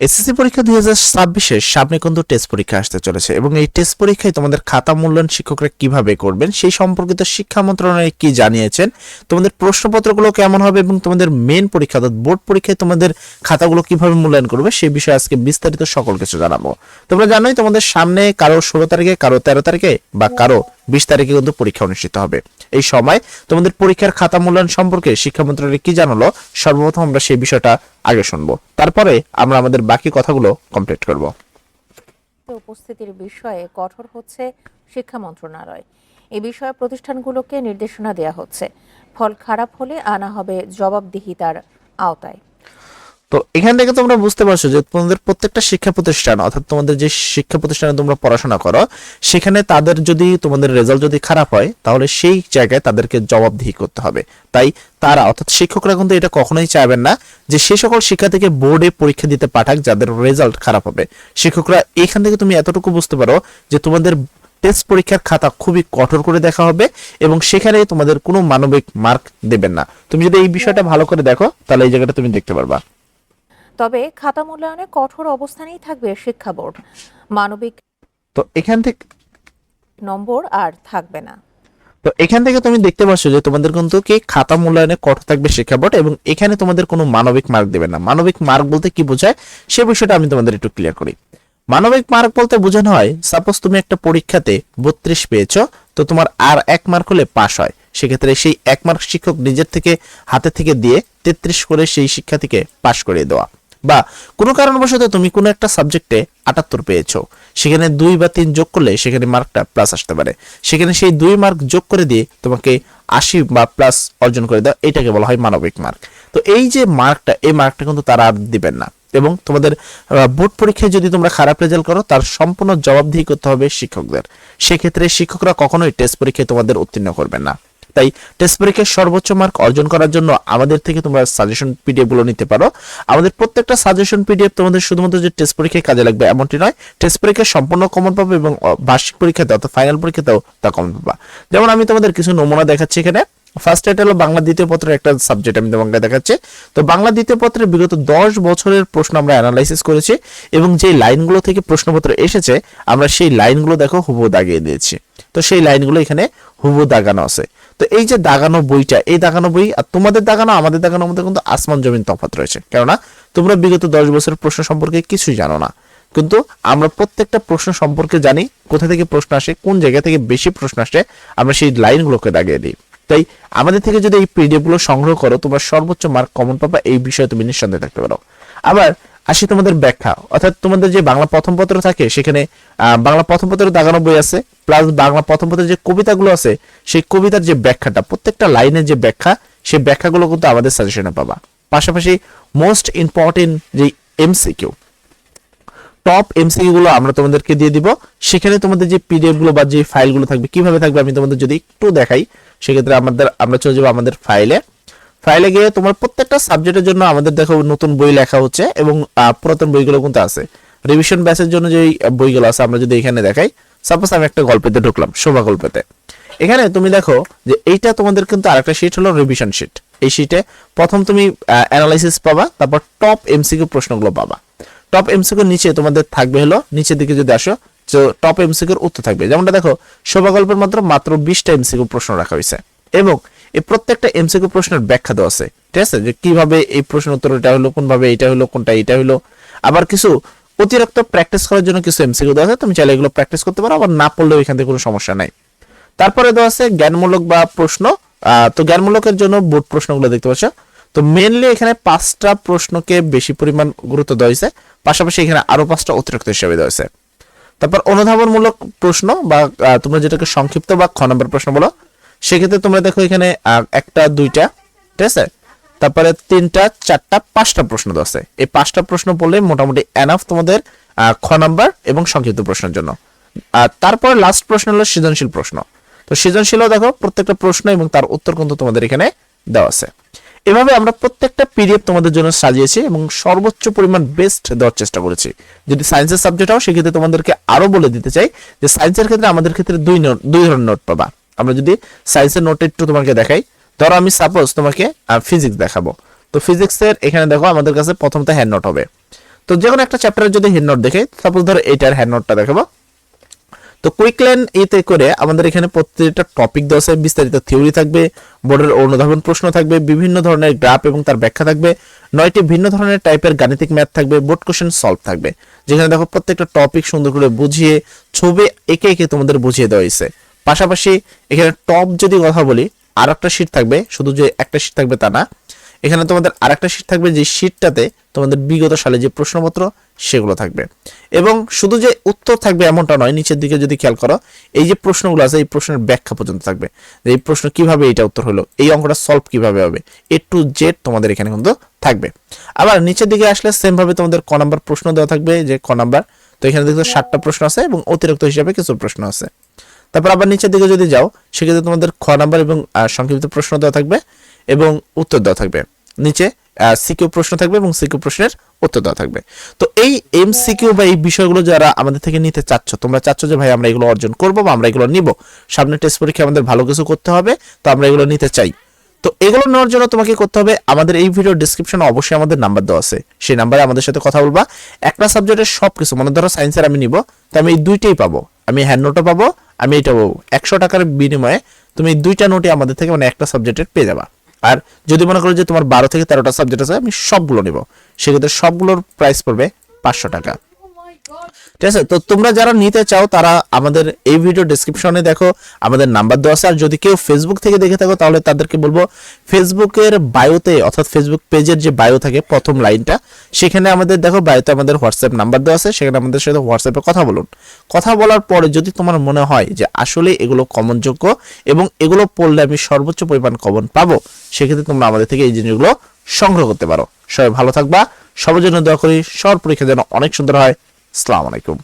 SSC পরীক্ষা দুই হাজার ছাব্বিশের সামনে কিন্তু টেস্ট পরীক্ষা আসতে চলেছে এবং এই টেস্ট পরীক্ষায় তোমাদের খাতা মূল্যায়ন শিক্ষকরা কীভাবে করবেন, সেই সম্পর্কিত শিক্ষা মন্ত্রণালয় কি জানিয়েছেন, তোমাদের প্রশ্নপত্রগুলো কেমন হবে এবং তোমাদের মেন পরীক্ষা অর্থাৎ বোর্ড পরীক্ষায় তোমাদের খাতাগুলো কীভাবে মূল্যায়ন করবে, সেই বিষয়ে আজকে বিস্তারিত সকল কিছু জানাব। তোমরা জানোই তোমাদের সামনে কারও ষোলো তারিখে, কারও তেরো তারিখে বা কারও বিশ তারিখে কিন্তু পরীক্ষা অনুষ্ঠিত হবে। এই সময় তোমাদের পরীক্ষার খাতা মূল্যায়ন সম্পর্কে শিক্ষা মন্ত্রণালয় কি জানালো? সর্বপ্রথম আমরা সেই বিষয়টা আগে শুনব। তারপরে আমরা আমাদের বাকি কথাগুলো কমপ্লিট করব। উপস্থিতির বিষয়ে কঠোর হচ্ছে শিক্ষা মন্ত্রণালয়। এ বিষয়ে প্রতিষ্ঠানগুলোকে নির্দেশনা দেওয়া হচ্ছে। ফল খারাপ হলে আনা হবে জবাবদিহিতার আওতায়। তো এখান থেকে তোমরা বুঝতে পারছ যে তোমাদের প্রত্যেকটা শিক্ষা প্রতিষ্ঠান, অর্থাৎ তোমাদের যে শিক্ষা প্রতিষ্ঠানে তোমরা পড়াশোনা করো, সেখানে তাদের যদি তোমাদের রেজাল্ট যদি খারাপ হয়, তাহলে সেই জায়গায় তাদেরকে জবাবদিহি করতে হবে। তাই তারা, অর্থাৎ শিক্ষকরা কিন্তু এটা কখনোই চাইবেন না যে সে সকল শিক্ষার্থীকে বোর্ডে পরীক্ষা দিতে পাঠাক যাদের রেজাল্ট খারাপ হবে। শিক্ষকরা, এখান থেকে তুমি এতটুকু বুঝতে পারো যে তোমাদের টেস্ট পরীক্ষার খাতা খুবই কঠোর করে দেখা হবে এবং সেখানে তোমাদের কোনো মানবিক মার্ক দেবেন না। তুমি যদি এই বিষয়টা ভালো করে দেখো, তাহলে এই জায়গাটা তুমি দেখতে পারবা। তবে খাতা মূল্যায়নে কঠোর অবস্থানেই থাকবে শিক্ষা বোর্ড। মানবিক তো এখান থেকে নম্বর আর থাকবে না। তো এখান থেকে তুমি দেখতে পাচ্ছ যে তোমাদের কিন্তু কি খাতা মূল্যায়নে কঠোর থাকবে শিক্ষা বোর্ড এবং এখানে তোমাদের কোনো মানবিক মার্ক দেবে না। মানবিক মার্ক বলতে কি বোঝায় সে বিষয়টা আমি তোমাদের একটু ক্লিয়ার করি। মানবিক মার্ক বলতে বোঝানো হয় সাপোজ তুমি একটা পরীক্ষাতে বত্রিশ পেয়েছ তো তোমার আর এক মার্ক হলে পাস হয়। সেক্ষেত্রে সেই এক মার্ক শিক্ষক নিজের থেকে হাতে থেকে দিয়ে তেত্রিশ করে সেই শিক্ষার্থীকে পাশ করিয়ে দেওয়া। বা কোনো কারণবশত তুমি কোনো একটা সাবজেক্টে আটাত্তর পেয়েছ। সেখানে দুই বা তিন যোগ করলে সেখানে মার্কটা প্লাস আসতে পারে। সেখানে সেই দুই মার্ক যোগ করে দিয়ে তোমাকে আশি বা প্লাস অর্জন করে দেওয়া এটাকে বলা হয় মানবিক মার্ক তো এই যে মার্কটা এই মার্কটা কিন্তু তারা আর দিবেন না। এবং তোমাদের বোর্ড পরীক্ষায় যদি তোমরা খারাপ রেজাল্ট করো, তার সম্পূর্ণ জবাবদিহি করতে হবে শিক্ষকদের। সেক্ষেত্রে শিক্ষকরা কখনোই টেস্ট পরীক্ষায় তোমাদের উত্তীর্ণ করবেন না। তাই টেস্ট পরীক্ষায় সর্বোচ্চ মার্ক অর্জন করার জন্য আমাদের থেকে তোমরা সাজেশন পিডিএফগুলো নিতে পারো। আমাদের প্রত্যেকটা সাজেশন পিডিএফ তোমাদের শুধুমাত্র যে টেস্ট পরীক্ষায় কাজে লাগবে এমনটি নয় টেস্ট পরীক্ষায় সম্পূর্ণ কমন পাবে এবং বার্ষিক পরীক্ষাতে অর্থাৎ ফাইনাল পরীক্ষাতেও তা কমন পাবা। যেমন আমি তোমাদের কিছু নমুনা দেখাচ্ছি এখানে। ফার্স্ট এটা হলো বাংলা দ্বিতীয় পত্রের একটা সাবজেক্ট আমি তোমাকে দেখাচ্ছি। তো বাংলা দ্বিতীয় পত্রের বিগত দশ বছরের প্রশ্ন আমরা অ্যানালাইসিস করেছি এবং যে লাইনগুলো থেকে প্রশ্নপত্র এসেছে, আমরা সেই লাইনগুলো দেখো হুবু দাগিয়ে দিয়েছি। তো সেই লাইনগুলো এখানে হুবু দাগানো আছে। তো এই যে দাগানো বইটা, এই দাগানো বই আর তোমাদের দাগানো, আমাদের দাগানোর মধ্যে কিন্তু আসমান জমিন তফাৎ রয়েছে। কেননা তোমরা বিগত দশ বছরের প্রশ্ন সম্পর্কে কিছুই জানো না। কিন্তু আমরা প্রত্যেকটা প্রশ্ন সম্পর্কে জানি, কোথা থেকে প্রশ্ন আসে, কোন জায়গা থেকে বেশি প্রশ্ন আসে, আমরা সেই লাইনগুলোকে দাগিয়ে দিই। তাই আমাদের থেকে যদি এই পিডিএফগুলো সংগ্রহ করো, তোমরা সর্বোচ্চ মার্ক কমন পাবা, এই বিষয়ে তুমি নিঃসন্দেহে থাকতে পারো। আবার আসি তোমাদের ব্যাখ্যা। অর্থাৎ তোমাদের যে বাংলা প্রথম পত্র থাকে, সেখানে বাংলা প্রথম পত্র দাগানো বই আছে, প্লাস বাংলা প্রথম পত্রের যে কবিতাগুলো আছে, সেই কবিতার যে ব্যাখ্যাটা, প্রত্যেকটা লাইনের যে ব্যাখ্যা, সেই ব্যাখ্যাগুলো কিন্তু আমাদের সাজেশনে পাবা। পাশাপাশি মোস্ট ইম্পর্টেন্ট যে এমসিকিউ টপ এমসিকিউ গুলো আমরা তোমাদেরকে দিয়ে দিব। সেখানে তোমাদের যে পিডিএফগুলো বা যে ফাইলগুলো থাকবে, কীভাবে থাকবে আমি তোমাদের যদি একটু দেখাই, সেক্ষেত্রে আমাদের, আমরা চলে যাব আমাদের ফাইলে ফাইলে গিয়ে তোমার প্রত্যেকটা সাবজেক্টের জন্য আমাদের দেখো নতুন বই লেখা হচ্ছে এবং পুরাতন বইগুলো কিন্তু আছে। রিভিশন ব্যাচের জন্য যে বইগুলো আছে আমরা যদি এখানে দেখাই সাপোজ আমি একটা গল্পেতে ঢুকলাম শোভা গল্পেতে এখানে তুমি দেখো যে এইটা তোমাদের কিন্তু আরেকটা শিট হলো রিভিশন শিট এই শিটে প্রথম তুমি অ্যানালাইসিস পাবা, তারপর টপ এমসিকিউ প্রশ্নগুলো পাবা। টপ এমসিকিউর নিচে তোমাদের থাকবে হলো, নিচের দিকে যদি আসো, তো টপ এমসিকিউর উত্তর থাকবে। যেমনটা দেখো শোভা গল্পের মাত্র মাত্র বিশটা এমসিকিউ প্রশ্ন রাখা হয়েছে। এবং এই প্রত্যেকটা এমসিকিউ প্রশ্নের ব্যাখ্যা দেওয়া আছে, ঠিক আছে? যে কীভাবে এই প্রশ্ন উত্তর এটা হলো, কোনভাবে এটা হলো, কোনটা এটা হলো। আবার কিছু অতিরিক্ত প্র্যাকটিস করার জন্য কিছু এমসিকিউ দেওয়া আছে, তুমি চাইলে এগুলো প্র্যাকটিস করতে পারো, আবার না পড়লেও এখান থেকে কোনো সমস্যা নাই। তারপরে দেওয়া আছে জ্ঞানমূলক বা প্রশ্ন। তো জ্ঞানমূলকের জন্য বোর্ড প্রশ্নগুলো দেখতে পাচ্ছ। তো মেনলি এখানে পাঁচটা প্রশ্নকে বেশি পরিমাণ গুরুত্ব দেওয়া হয়েছে, পাশাপাশি এখানে আরও পাঁচটা অতিরিক্ত হিসেবে দেওয়া হয়েছে। তারপর অনুধাবনমূলক প্রশ্ন বা তোমরা যেটাকে সংক্ষিপ্ত বা খ নম্বর প্রশ্ন বলো সেক্ষেত্রে তোমরা দেখো এখানে একটা, দুইটা, ঠিক আছে? তারপরে তিনটা, চারটা, পাঁচটা প্রশ্ন আছে। এই পাঁচটা প্রশ্ন পড়লে মোটামুটি এনাফ তোমাদের খ নাম্বার এবং সংক্ষিপ্ত প্রশ্নের জন্য। আর তারপর লাস্ট প্রশ্ন হলো সৃজনশীল প্রশ্ন। তো সৃজনশীলও দেখো, প্রত্যেকটা প্রশ্ন এবং তার উত্তর কিন্তু তোমাদের এখানে দেওয়া আছে। এভাবে আমরা প্রত্যেকটা পিডিএফ তোমাদের জন্য সাজিয়েছি এবং সর্বোচ্চ পরিমাণ বেস্ট দেওয়ার চেষ্টা করেছি। যদি সায়েন্সের সাবজেক্ট হয় সেক্ষেত্রে তোমাদেরকে আরও বলে দিতে চাই যে সায়েন্সের ক্ষেত্রে আমাদের ক্ষেত্রে দুই দুই ধরনের নোট পাবা। আমরা যদি সায়েন্সের নোট একটু তোমাকে দেখাই, ধরো আমি সাপোজ তোমাকে ফিজিক্স দেখাবো। তো ফিজিক্সের এখানে দেখো আমাদের কাছে প্রথমত হ্যান্ড নোট হবে। তো যে কোনো একটা চ্যাপ্টারের যদি হেড নোট দেখে সাপোজ ধরো এইটার হেড নোটটা দেখাবো। তো কুইকল্যান এতে করে আমাদের এখানে প্রত্যেকটা টপিক দেওয়া বিস্তারিত থিওরি থাকবে, বোর্ডের অনুধাবন প্রশ্ন থাকবে, বিভিন্ন ধরনের গ্রাফ এবং তার ব্যাখ্যা থাকবে, নয়টি ভিন্ন ধরনের টাইপের গাণিতিক ম্যাথ থাকবে বোর্ড কোশ্চেন সলভ থাকবে। যেখানে দেখো প্রত্যেকটা টপিক সুন্দর করে বুঝিয়ে, ছবি একে একে তোমাদের বুঝিয়ে দেওয়া হয়েছে। পাশাপাশি এখানে টপ যদি কথা বলি আর একটা শিট থাকবে, শুধু যে একটা শিট থাকবে তা না। এখানে তোমাদের আরেকটা শিট থাকবে, যে শিটটাতে তোমাদের বিগত সালে যে প্রশ্নপত্র, সেগুলো থাকবে। এবং শুধু যে উত্তর থাকবে এমনটা নয়, নিচের দিকে যদি খেয়াল করো, এই যে প্রশ্নগুলো আছে, এই প্রশ্নের ব্যাখ্যা পর্যন্ত থাকবে। যে এই প্রশ্ন কীভাবে এটা উত্তর হলো, এই অঙ্কটা সলভ কীভাবে হবে এ টু জেড তোমাদের এখানে কিন্তু থাকবে। আবার নিচের দিকে আসলে সেম ভাবে তোমাদের ক নাম্বার প্রশ্ন দেওয়া থাকবে, যে ক নাম্বার। তো এখানে দেখো ষাটটা প্রশ্ন আছে এবং অতিরিক্ত হিসাবে কিছু প্রশ্ন আছে। তারপর আবার নিচের দিকে যদি যাও, সেক্ষেত্রে তোমাদের খ নাম্বার এবং সংক্ষিপ্ত প্রশ্ন দেওয়া থাকবে এবং উত্তর দেওয়া থাকবে। নিচে সিকিউ প্রশ্ন থাকবে এবং সিকিউ প্রশ্নের উত্তর দেওয়া থাকবে। তো এই এম সিকিউ বা এই বিষয়গুলো যারা আমাদের থেকে নিতে চাচ্ছ, তোমরা চাচ্ছ যে, ভাই, আমরা এগুলো অর্জন করব বা আমরা এগুলো নিব। সামনে টেস্ট পরীক্ষা আমাদের ভালো কিছু করতে হবে, তো আমরা এগুলো নিতে চাই। তো এগুলো নেওয়ার জন্য তোমাকে করতে হবে, আমাদের এই ভিডিও ডিসক্রিপশনে অবশ্যই আমাদের নাম্বার দেওয়া আছে। সেই নাম্বারে আমাদের সাথে কথা বলবা। একটা সাবজেক্টের সব কিছু মানে ধরো সায়েন্সের আমি নিব, তো আমি এই দুইটাই পাবো। আমি হ্যান্ড নোটও পাবো, আমি এটা পাবো। একশো টাকার বিনিময়ে তুমি দুইটা নোটই আমাদের থেকে মানে একটা সাবজেক্টের পেয়ে যাবা। আর যদি মনে করো যে তোমার বারো থেকে তেরোটা সাবজেক্ট আছে, আমি সবগুলো নেব। সেক্ষেত্রে সবগুলোর প্রাইস পড়বে পাঁচশো টাকা। ঠিক আছে? তো তোমরা যারা নিতে চাও, তারা আমাদের এই ভিডিও ডেসক্রিপশনে দেখো, আমাদের নাম্বার দেওয়া আছে। আর যদি কেউ ফেসবুক থেকে দেখে থাকো, তাহলে তাদেরকে বলব ফেসবুকের বায়োতে অর্থাৎ ফেসবুক পেজের যে বায়ো থাকে, প্রথম লাইনটা সেখানে আমাদের দেখো বায়োতে আমাদের হোয়াটসঅ্যাপ নাম্বার দেওয়া আছে। সেখানে আমাদের সাথে হোয়াটসঅ্যাপে কথা বলুন। কথা বলার পরে যদি তোমার মনে হয় যে আসলে এগুলো কমনযোগ্য এবং এগুলো পড়লে আমি সর্বোচ্চ পরিমাণ কমন পাবো, সেক্ষেত্রে তোমরা আমাদের থেকে এই জিনিসগুলো সংগ্রহ করতে পারো। সবাই ভালো থাকবা। সবার জন্য দোয়া করি। সবার পরীক্ষা যেন অনেক সুন্দর হয়। আলাইকুম।